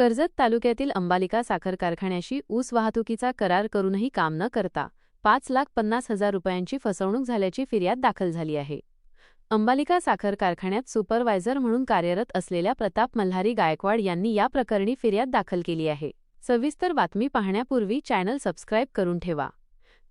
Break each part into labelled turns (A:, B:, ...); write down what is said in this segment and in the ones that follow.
A: कर्जत तालुक्यातील अंबालिका साखर कारखान्याशी ऊस वाहतुकीचा करार करूनही काम न करता पाच लाख पन्नास हजार रुपयांची फसवणूक झाल्याची फिर्याद दाखल झाली आहे. अंबालिका साखर कारखान्यात सुपरवायझर म्हणून कार्यरत असलेल्या प्रताप मल्हारी गायकवाड यांनी या प्रकरणी फिर्याद दाखल केली आहे. सविस्तर बातमी पाहण्यापूर्वी चॅनल सबस्क्राईब करून ठेवा.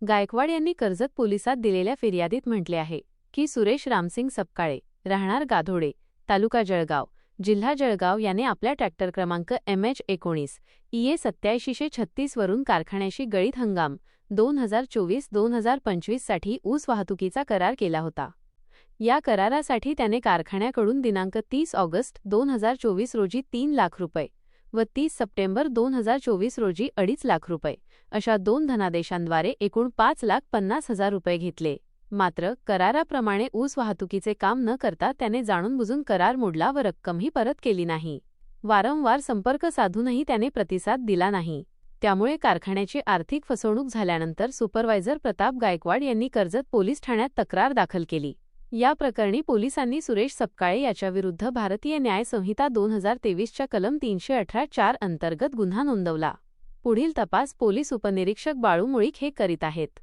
A: गायकवाड यांनी कर्जत पोलिसात दिलेल्या फिर्यादीत म्हटले आहे की सुरेश रामसिंग सपकाळे राहणार गाधोडे तालुका जळगाव जिल्हा जळगाव याने आपल्या ट्रॅक्टर क्रमांक एम एच एकोणीस ईए सत्याऐंशीशे छत्तीसवरून कारखान्याशी गळीत हंगाम दोन हजार चोवीस दोन हजार पंचवीससाठी ऊस वाहतुकीचा करार केला होता. या करारासाठी त्याने कारखान्याकडून दिनांक तीस ऑगस्ट दोन हजार चोवीस रोजी तीन लाख रुपये व तीस सप्टेंबर दोन हजार चोवीस रोजी अडीच लाख रुपये अशा दोन धनादेशांद्वारे एकूण पाच लाख पन्नास हजार रुपये घेतले. मात्र कराराप्रमाणे ऊस वाहतुकीचे काम न करता त्याने जाणून बुजून करार मोडला व रक्कमही परत केली नाही. वारंवार संपर्क साधूनही त्याने प्रतिसाद दिला नाही. त्यामुळे कारखान्याची आर्थिक फसवणूक झाल्यानंतर सुपरवायझर प्रताप गायकवाड यांनी कर्जत पोलीस ठाण्यात तक्रार दाखल केली. या प्रकरणी पोलिसांनी सुरेश सपकाळे याच्याविरुद्ध भारतीय न्याय संहिता दोन हजार तेवीसच्या कलम तीनशे अठरा चार अंतर्गत गुन्हा नोंदवला. पुढील तपास पोलीस उपनिरीक्षक बाळू मुळीक हे करीत आहेत.